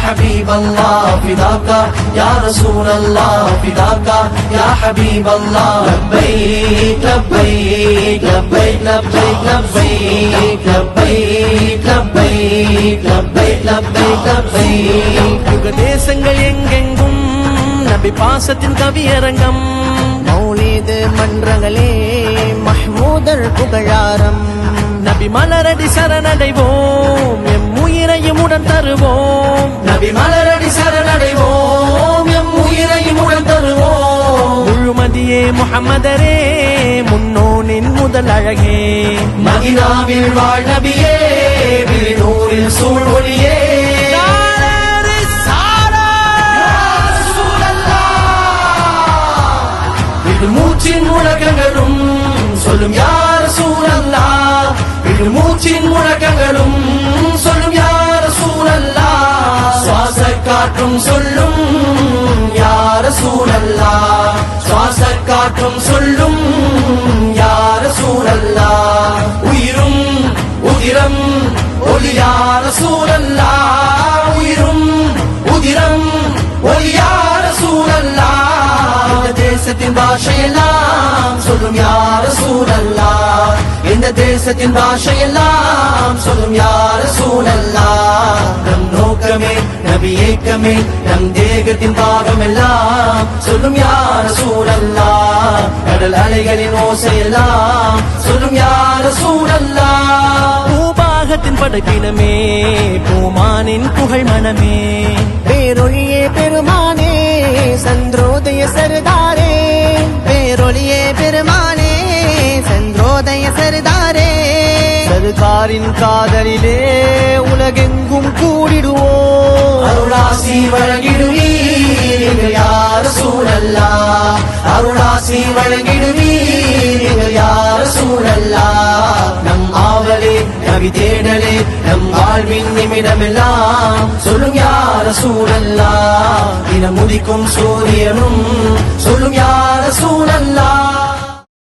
حبيب الله فداك يا رسول الله فداك يا حبيب الله لبيك لبيك لبيك لبيك لبيك لبيك لبيك لبيك لبيك لبيك யுக தேசங்கள் எங்கெங்கும் நபி பாசத்தின் கவியரங்கம் மௌலிது மன்றங்களே மஹ்மூதர் புகழாரம் நபி மலரடி சரணடைவோம் முகமதரே முன்னோனின் முதல் அழகே. மதினாவில் வாழ் நபியே விழிநூரில் சூழ் ஒளியே. சாரரி சாரா. விடு மூச்சின் முழக்கங்களும் சொல்லும் யார் சூழல்லா விடு மூச்சின் முழக்கங்களும் சொல்லும் சுவாச சொல்லும் யார சூழல்லா? உயிரும் உதிரம் ஒளியார சூழல்லா? உயிரும் உதிரம் ஒளியார சூழல்லா? இந்த தேசத்தின் பாஷையெல்லாம் சொல்லும் யார சூழல்லா? இந்த தேசத்தின் பாஷையெல்லாம் சொல்லும் யார சூழல்லா? நம் நோக்கமே நபி ஏக்கமே நம் தேகத்தின் பாகம் எல்லாம் சொல்லும் யார சூழல்லா? கடல் அலைகளின் ஓசையெல்லாம் சொல்லும் யார சூழல்லா? பூபாகத்தின் படைப்பினமே பூமானின் புகழ் மனமே. பேரொழியே பெருமானே சந்திரோதய சர்தாரே. பேரொழியே பெருமானே சந்திரோதய சர்தாரே. சர்க்காரின் காதலிலே உலகெங்கும் கூடிடுவோம். அருளாசி வழங்கிடுவீர் யார் சூழல்லா? அருளாசி வழங்கிடுவீர் யார் சூழல்லா? நம் ஆவலே நபி தேடலே நம் வாழ்வின் நிமிடமெல்லாம் சொல்லும் யார சூழல்லா? இன உதிக்கும் சூரியனும் சொல்லும் யார சூழல்லா?